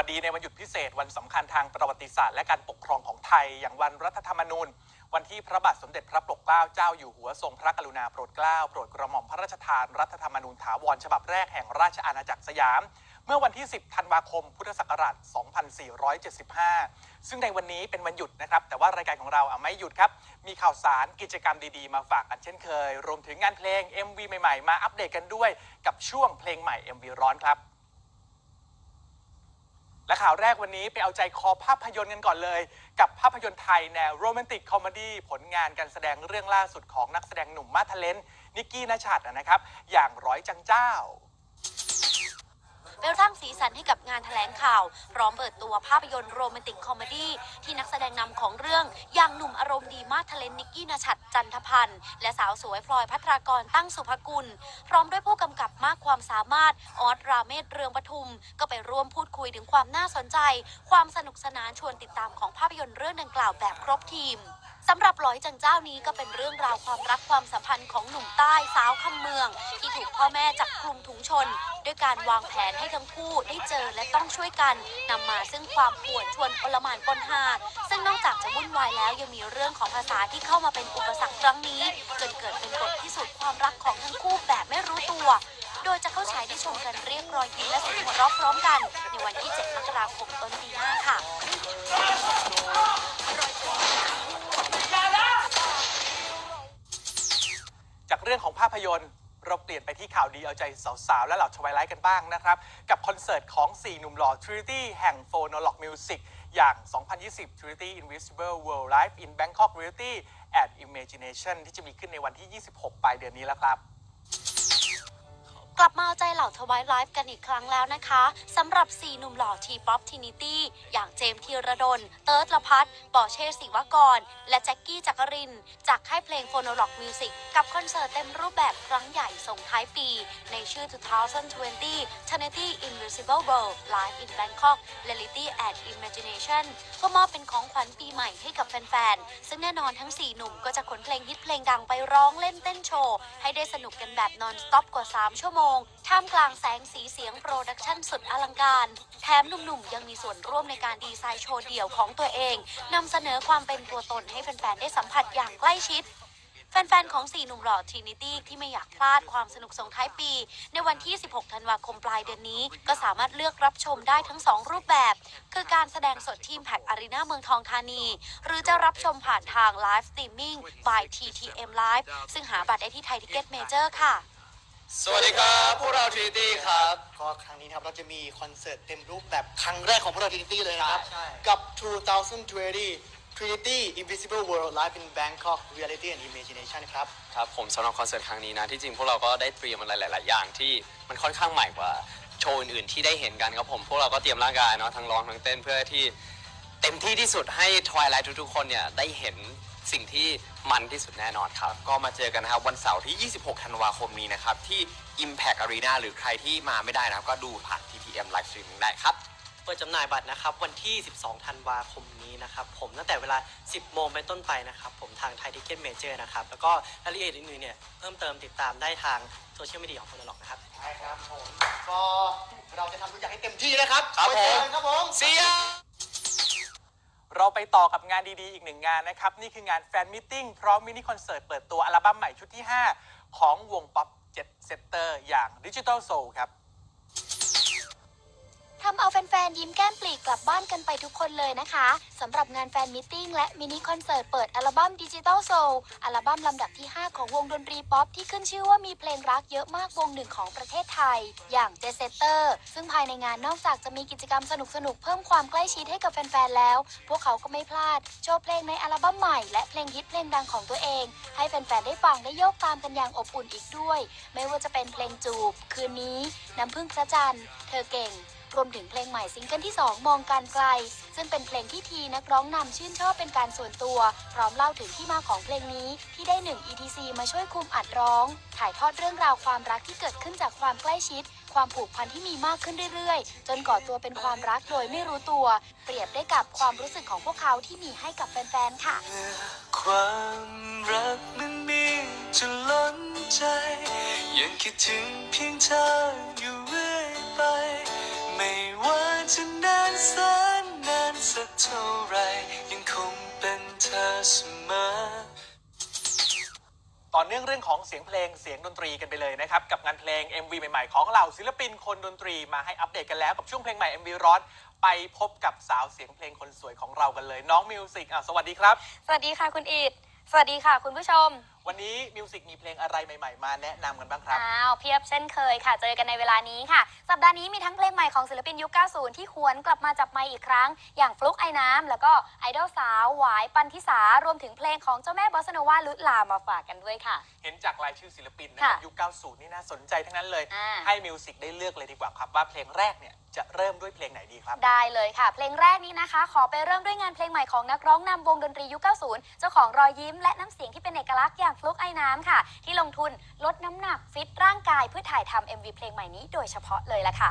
วัสดีในวันหยุดพิเศษวันสำคัญทางประวัติศาสตร์และการปกครองของไทย อย่างวันรัฐธรรมนูญ วันที่พระบาทสมเด็จพระปกเกล้าเจ้าอยู่หัวทรงพระกรุณาโปรดเกล้าโปรดกระหม่อมพระราชทานรัฐธรรมนูญถาวรฉบับแรกแห่งราชอาณาจักรสยาม เมื่อวันที่ 10 ธันวาคม พุทธศักราช 2475 ซึ่งในวันนี้เป็นวันหยุดนะครับ แต่ว่ารายการของเราไม่หยุดครับ มีข่าวสารกิจกรรมดีๆ มาฝากกันเช่นเคย รวมถึงงานเพลง MV ใหม่ๆ มาอัปเดตกันด้วย กับช่วงเพลงใหม่ MV ร้อนครับ และข่าวแรกวันนี้ไปเอาใจคอภาพยนตร์กันก่อนเลย กับภาพยนตร์ไทยแนวโรแมนติกคอมเมดี้ผลงานการแสดงเรื่องล่าสุดของนักแสดงหนุ่มมาทะเลนนิกกี้นชัดนะครับ อย่างร้อยจังเจ้า ไปสร้างสีสันให้กับงานแถลงข่าว พร้อมเปิดตัวภาพยนตร์โรแมนติกคอมเมดี้ที่นักแสดงนำของเรื่องอย่างหนุ่มอารมณ์ดีมาสทะเลนนิกกี้นชัดจันทพันธ์และสาวสวยพลอยพัทรากรตั้งสุภกุล พร้อมด้วยผู้กำกับมากความสามารถออสราเมศเรืองปทุม ก็ไปร่วมพูดคุยถึงความน่าสนใจ ความสนุกสนานชวนติดตามของภาพยนตร์เรื่องดังกล่าวแบบครบทีม สำหรับหลอยจังเจ้านี้ก็เป็นเรื่องราวความรักความสัมพันธ์ของหนุ่มใต้สาวคำเมือง ที่ถูกพ่อแม่จับคลุมถุงชน ด้วยการวางแผนให้ทั้งคู่ได้เจอและต้องช่วยกันนำมาซึ่งความป่วนชวนโอลมานปนหาซึ่งนอกจากจะวุ่นวายแล้วยังมีเรื่องของภาษาที่เข้ามาเป็นอุปสรรคครั้งนี้ จนเกิดเป็นบทพิสูจน์ความรักของทั้งคู่แบบไม่รู้ตัว โดยจะเข้าฉายได้ชมกันเรียกรอยยิ้มและเสียงหัวเราะพร้อมกัน ในวันที่ 7 มกราคมต้นปีหน้าค่ะ จากเรื่องของภาพยนตร์เราเปลี่ยนไปที่ข่าวดีเอาใจสาวๆ และเหล่าชวายไลท์กันบ้างนะครับ กับคอนเสิร์ตของ 4 หนุ่มหล่อ Trinity แห่ง p h o n o l o g Music อย่าง 2020 Trinity Invisible World Live in Bangkok Reality and Imagination ที่จะมีขึ้นในวันที่ 26 ปลายเดือนนี้แล้วครับ กลับมาเอาใจเหล่าทวายไลฟ์กันอีกครั้งแล้วนะคะสำหรับ 4 หนุ่มหล่อทีป๊อปทินิตี้ อย่างเจมส์ธีรดล เติร์ดละพัฒปอเช่ศิวกร และแจ็คกี้จักริน จากค่ายเพลงโฟโนล็อกมิวสิกกับคอนเสิร์ตเต็มรูปแบบครั้งใหญ่ส่งท้ายปี ในชื่อ 2020 Trinity Invisible World Live in Bangkok Reality and Imagination เพื่อมอบเป็นของขวัญปีใหม่ให้กับแฟนๆ ซึ่งแน่นอนทั้ง 4 หนุ่มก็จะขนเพลงฮิตเพลงดังไปร้องเล่นเต้นโชว์ ให้ได้สนุกกันแบบนอนสต็อปกว่า 3 ชั่วโมงท่ามกลางแสงสีเสียงโปรดักชั่นสุดอลังการ แถมหนุ่มๆ ยังมีส่วนร่วมในการดีไซน์โชว์เดี่ยวของตัวเองนำเสนอความเป็นตัวตนให้แฟนๆ ได้สัมผัสอย่างใกล้ชิดแฟน ๆ ของ 4 หนุ่มหล่อ Trinity ที่ไม่อยากพลาดความสนุกส่งท้ายปี ในวันที่ 16 ธันวาคมปลายเดือนนี้ ก็สามารถเลือกรับชมได้ทั้ง 2 รูปแบบ คือการแสดงสดที่ Impact Arena เมืองทองธานี หรือจะรับชมผ่านทาง Live Streaming by TTM Live ซึ่งหาบัตรได้ที่ไทยทิเก็ตเมเจอร์ค่ะ สวัสดีครับพวกเราทรีตี้ครับก็ครั้งนี้นะครับเราจะมีคอนเสิร์ตเต็มรูปแบบครั้งแรกของพวกเรา Trinity เลยนะครับใช่ กับ 2020 Trinity Invisible World Live in Bangkok Reality and Imagination ครับ ครับผมสำหรับคอนเสิร์ตครั้งนี้นะที่จริงพวกเราก็ได้เตรียมอะไรหลาย ๆ อย่างที่มันค่อนข้างใหม่กว่าโชว์อื่น ๆ ที่ได้เห็นกันครับผมพวกเราก็เตรียมร่างกายเนาะทั้งร้องทั้งเต้นเพื่อที่เต็มที่ที่สุดให้ทวายไลท์ทุก ๆ คนเนี่ยได้เห็น สิ่งที่มันที่สุดแน่นอนครับ ก็มาเจอกันนะครับวันเสาร์ที่ 26 ธันวาคมนี้นะครับ ที่ Impact Arena หรือใครที่มาไม่ได้นะครับ ก็ดูผ่าน TTM Live Streaming ได้ครับเปิดจำหน่ายบัตรนะครับ วันที่ 12 ธันวาคมนี้นะครับ ผมตั้งแต่เวลา 10 โมงเป็นต้นไปนะครับ ผมทางไทยทิเก็ตเมเจอร์นะครับ แล้วก็รายละเอียดอื่นๆเนี่ยเพิ่มเติมติดตามได้ทางโซเชียลมีเดียของคนละล็อกนะครับ ใช่ครับผมก็เราจะทำทุกอย่างให้เต็มที่นะครับครับไว้เจอผมกันครับผม See ya เราไปต่อกับงานดีๆ อีกหนึ่งงานนะครับ นี่คืองานแฟนมิทติ้งพร้อมมินิคอนเสิร์ตเปิดตัวอัลบั้มใหม่ชุดที่ 5 ของวงป๊อปเจ็ดเซตเตอร์อย่างดิจิทัลโซลครับ ทำเอาแฟนๆ ยิ้มแก้มปลีกกลับบ้านกันไปทุกคนเลยนะคะสำหรับงานแฟนมิทติ้งและมินิคอนเสิร์ตเปิดอัลบั้มดิจิ t a ลโซลอัลบั้มลำดับที่ 5 ของวงดนตรีป๊อปที่ขึ้นชื่อว่ามีเพลงรักเยอะมากวงหนึ่งของประเทศไทย อย่างเจเซเตอร์ซึ่งภายในงานนอกจากจะมีกิจกรรมสนุกๆ เพิ่มความใกล้ชิดให้กับแฟนๆ แล้ว พวกเขาก็ไม่พลาด โชว์เพลงในอัลบั้มใหม่และเพลงฮิตเพลงดังของตัวเอง ให้แฟนๆ ได้ฟังได้โยกตามกันอย่างอบอุ่นอีกด้วย ไม่ว่าจะเป็นเพลงจูบ คืนนี้ น้ำพึ่งพระจันทร์ เธอเก่ง รวมถึงเพลงใหม่ซิงเกิลที่ 2 มองการไกล ซึ่งเป็นเพลงที่ทีนักร้องนำชื่นชอบเป็นการส่วนตัว พร้อมเล่าถึงที่มาของเพลงนี้ที่ได้หนึ่ง ETC มาช่วยคุมอัดร้อง ถ่ายทอดเรื่องราวความรักที่เกิดขึ้นจากความใกล้ชิด ความผูกพันที่มีมากขึ้นเรื่อยๆ จนก่อตัวเป็นความรักโดยไม่รู้ตัว เปรียบได้กับความรู้สึกของพวกเขาที่มีให้กับแฟนๆ ค่ะ ความรักมันมีจนล้นใจ ยังคิดถึงเพียงเธออยู่เรื่อยไป จะนานแสนนานสักเท่าไรยังคงเป็นเธอเสมอต่อเนื่องเรื่องของเสียงเพลงเสียงดนตรีกันไปเลยนะครับ กับงานเพลง MV ใหม่ๆ ของเหล่าศิลปินคนดนตรีมาให้อัปเดตกันแล้วกับช่วงเพลงใหม่ MV ร้อนไปพบกับสาวเสียงเพลงคนสวยของเรากันเลย น้องมิวสิกสวัสดีครับ สวัสดีค่ะคุณอีดสวัสดีค่ะคุณผู้ชม วันนี้มิวสิกมีเพลงอะไรใหม่ๆ มาแนะนำกันบ้างครับ อ้าวเพียบเช่นเคยค่ะ เจอกันในเวลานี้ค่ะ สัปดาห์นี้มีทั้งเพลงใหม่ของศิลปินยุค 90 ที่หวนกลับมาจับไมค์อีกครั้ง อย่างฟลุกไอ้น้ำ แล้วก็ไอดอลสาว หวายปันทิสา รวมถึงเพลงของเจ้าแม่บอสโนวาลุลามาฝากกันด้วยค่ะ เห็นจากรายชื่อศิลปินนะครับค่ะยุค 90 นี่น่าสนใจทั้งนั้นเลย อ่า ให้มิวสิกได้เลือกเลยดีกว่าครับว่าเพลงแรกเนี่ย จะเริ่มด้วยเพลงไหนดีครับ ได้เลยค่ะ เพลงแรกนี้นะคะ ขอไปเริ่มด้วยงานเพลงใหม่ของนักร้องนำวงดนตรียุค 90 เจ้าของรอยยิ้มและน้ำเสียงที่เป็นเอกลักษณ์อย่างฟลุกไอ้น้ำค่ะ ที่ลงทุนลดน้ำหนักฟิตร่างกายเพื่อถ่ายทำ MV เพลงใหม่นี้โดยเฉพาะเลยละค่ะ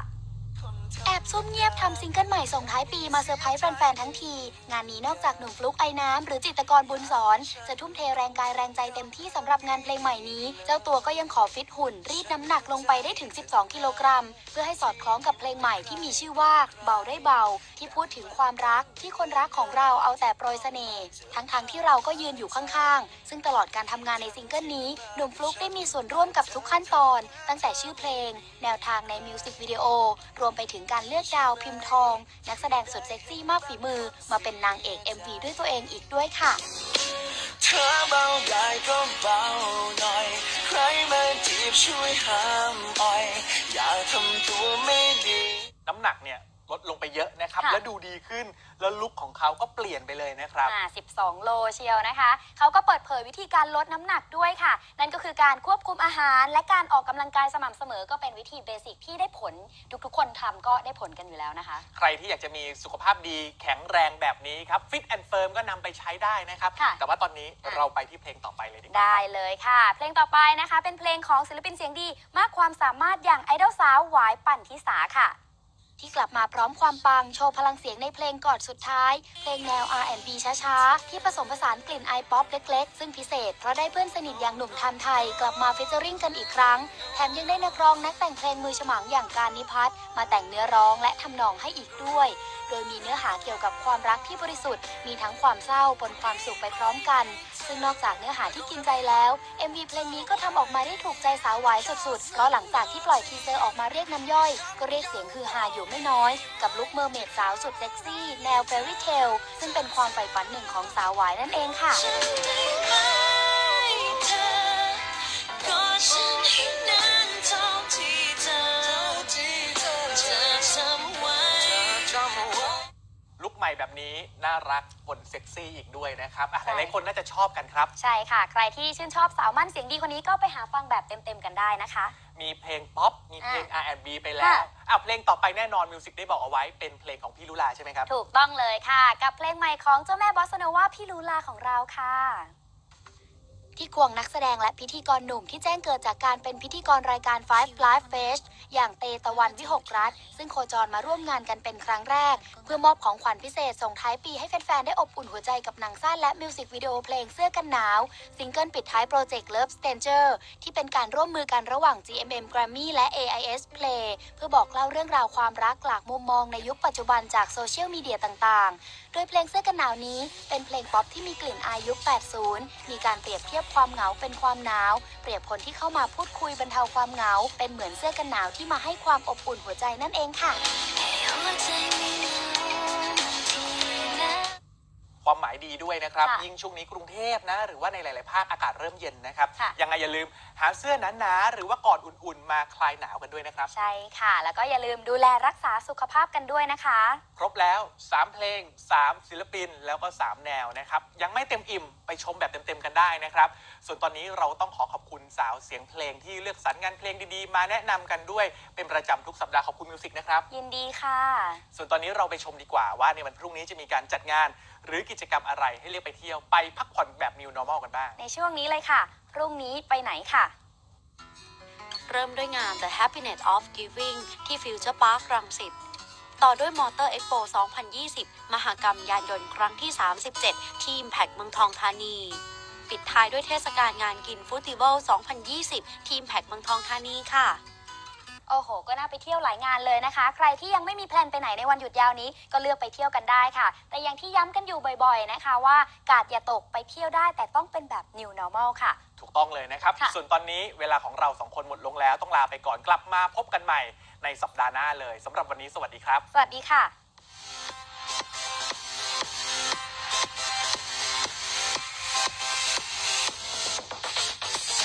แอบซุ่มเงียบทำซิงเกิลใหม่ส่งท้ายปีมาเซอร์ไพรส์แฟนๆทั้งที งานนี้นอกจากหนุ่มฟลุกไอ้น้ำหรือจิตกรบุญสอนจะทุ่มเทแรงกายแรงใจเต็มที่สำหรับงานเพลงใหม่นี้ เจ้าตัวก็ยังขอฟิตหุ่น รีดน้ำหนักลงไปได้ถึง 12 กิโลกรัม เพื่อให้สอดคล้องกับเพลงใหม่ที่มีชื่อว่าเบาได้เบา ที่พูดถึงความรักที่คนรักของเราเอาแต่โปรยเสน่ห์ทั้งๆที่เราก็ยืนอยู่ข้างๆ ซึ่งตลอดการทำงานในซิงเกิลนี้หนุ่มฟลุกได้มีส่วนร่วมกับทุกขั้นตอน ตั้งแต่ชื่อเพลง แนวทางในมิวสิกวิดีโอรวมไปถึงการเลือกดาวพิมพ์ทอง นักแสดงสุดเซ็กซี่มากฝีมือ มาเป็นนางเอก MV ด้วยตัวเองอีกด้วยค่ะ เธอเบาได้ก็เบาหน่อย ใครมาจีบช่วยห้ามอ่อย อย่าทำตัวไม่ดี น้ำหนักเนี่ย ลดลงไปเยอะนะครับ ค่ะ แล้วดูดีขึ้น แล้วลุคของเขาก็เปลี่ยนไปเลยนะครับ อ่า12 โลเชียวนะคะ เขาก็เปิดเผยวิธีการลดน้ำหนักด้วยค่ะ นั่นก็คือการควบคุมอาหาร และการออกกำลังกายสม่ำเสมอก็เป็นวิธีเบสิกที่ได้ผล ทุกๆ คนทำก็ได้ผลกันอยู่แล้วนะคะ ใครที่อยากจะมีสุขภาพดีแข็งแรงแบบนี้ครับฟิตแอนด์เฟิร์มก็นำไปใช้ได้นะครับ ค่ะ แต่ว่าตอนนี้อะเราไปที่เพลงต่อไปเลยดีกว่า ได้เลยค่ะ เพลงต่อไปนะคะ เป็นเพลงของศิลปินเสียงดี มากความสามารถอย่างไอดอลสาวหวายปั่นทิสาค่ะ ที่กลับมาพร้อมความปังโชว์พลังเสียงในเพลงกอดสุดท้าย เพลงแนว R&B ช้าๆ ที่ผสมผสานกลิ่นไอป๊อปเล็กๆ ซึ่งพิเศษเพราะได้เพื่อนสนิทอย่างหนุ่มทันไทย กลับมาฟิชเจอริงกันอีกครั้ง แถมยังได้นักร้องนักแต่งเพลงมือฉมังอย่างการนิพัฒน์มาแต่งเนื้อร้องและทำนองให้อีกด้วย โดยมีเนื้อหาเกี่ยวกับความรักที่บริสุทธิ์ มีทั้งความเศร้าปนความสุขไปพร้อมกัน ซึ่งนอกจากเนื้อหาที่กินใจแล้ว MV เพลงนี้ก็ทำออกมาได้ถูกใจสาววายสุดๆ เพราะหลังจากที่ปล่อยทีเซอร์ออกมาเรียกน้ำย่อย ก็เรียกเสียงคือฮาอยู่ไม่น้อย กับลุคเมอร์เมดสาวสุดเซ็กซี่ แนวเฟร r ี t เทลซึ่งเป็นความใฝ่ฝันหนึ่งของสาววายนั่นเองค่ะ ใหม่แบบนี้น่ารักบนเซ็กซี่อีกด้วยนะครับอะหใช่ ลายๆคนน่าจะชอบกันครับ ใช่ค่ะ ใครที่ชื่นชอบสาวมั่นเสียงดีคนนี้ก็ไปหาฟังแบบเต็มๆกันได้นะคะ มีเพลงป๊อปมีเพลง R&B ไปแล้วค่ะ อะเพลงต่อไปแน่นอนมิวสิกได้บอกเอาไว้เป็นเพลงของพี่ลุลาใช่ไหมครับ ถูกต้องเลยค่ะ กับเพลงใหม่ของเจ้าแม่บอสโนวาพี่ลูลาของเราค่ะ ที่ควงนักแสดงและพิธีกรหนุ่มที่แจ้งเกิดจากการเป็นพิธีกรรายการ Five Live Fest อย่างเตตะวันวิหกรัฐ ซึ่งโคจรมาร่วมงานกันเป็นครั้งแรก เพื่อมอบของขวัญพิเศษส่งท้ายปีให้แฟนๆ ได้อบอุ่นหัวใจกับหนังสั้นและมิวสิกวิดีโอเพลงเสื้อกันหนาว ซิงเกิลปิดท้ายโปรเจกต์ Love Stranger ที่เป็นการร่วมมือกันระหว่าง GMM Grammy และ AIS Play เพื่อบอกเล่าเรื่องราวความรักหลากมุมมองในยุคปัจจุบันจากโซเชียลมีเดียต่างๆ โดยเพลงเสื้อกันหนาวนี้เป็นเพลงป๊อปที่มีกลิ่นอายยุค80 มีการเปรียบเทียบความเหงาเป็นความหนาว เปรียบคนที่เข้ามาพูดคุยบรรเทาความเหงา เป็นเหมือนเสื้อกันหนาวที่มาให้ความอบอุ่นหัวใจนั่นเองค่ะ ความหมายดีด้วยนะครับ ค่ะยิ่งช่วงนี้กรุงเทพนะ หรือว่าในหลาย ๆ ภาคอากาศเริ่มเย็นนะครับ ค่ะ ยังไงอย่าลืมหาเสื้อหนาๆหรือว่ากอดอุ่น ๆ มาคลายหนาวกันด้วยนะครับ ใช่ค่ะ แล้วก็อย่าลืมดูแลรักษาสุขภาพกันด้วยนะคะ ครบแล้ว 3 เพลง 3 ศิลปินแล้วก็ 3 แนวนะครับ ยังไม่เต็มอิ่มไปชมแบบเต็มๆกันได้นะครับ ส่วนตอนนี้เราต้องขอขอบคุณสาวเสียงเพลงที่เลือกสรรงานเพลงดีๆ มาแนะนำกันด้วยเป็นประจำทุกสัปดาห์ขอบคุณมิวสิกนะครับ ยินดีค่ะ ส่วนตอนนี้เราไปชมดีกว่าว่าในวันพรุ่งนี้จะมีการจัดงาน หรือกิจกรรมอะไรให้เรียกไปเที่ยวไปพักผ่อนแบบ New Normal กันบ้าง ในช่วงนี้เลยค่ะ พรุ่งนี้ไปไหนค่ะ เริ่มด้วยงาน The Happiness of Giving ที่ Future Park รังสิตต่อด้วย Motor Expo 2020 มหกรรมยานยนต์ครั้งที่ 37 ที่ Impact เมืองทองธานี ปิดท้ายด้วยเทศกาลงานกินฟูติเบิล2020 ที่ Impact เมืองทองธานีค่ะ โอ้โห ก็น่าไปเที่ยวหลายงานเลยนะคะ ใครที่ยังไม่มีแพลนไปไหนในวันหยุดยาวนี้ ก็เลือกไปเที่ยวกันได้ค่ะ แต่อย่างที่ย้ำกันอยู่บ่อยๆนะคะ ว่ากาดอย่าตกไปเที่ยวได้ แต่ต้องเป็นแบบ new normal ค่ะ ถูกต้องเลยนะครับ ค่ะ ส่วนตอนนี้เวลาของเราสองคนหมดลงแล้ว ต้องลาไปก่อนกลับมาพบกันใหม่ในสัปดาห์หน้าเลยสำหรับวันนี้สวัสดีครับ สวัสดีค่ะ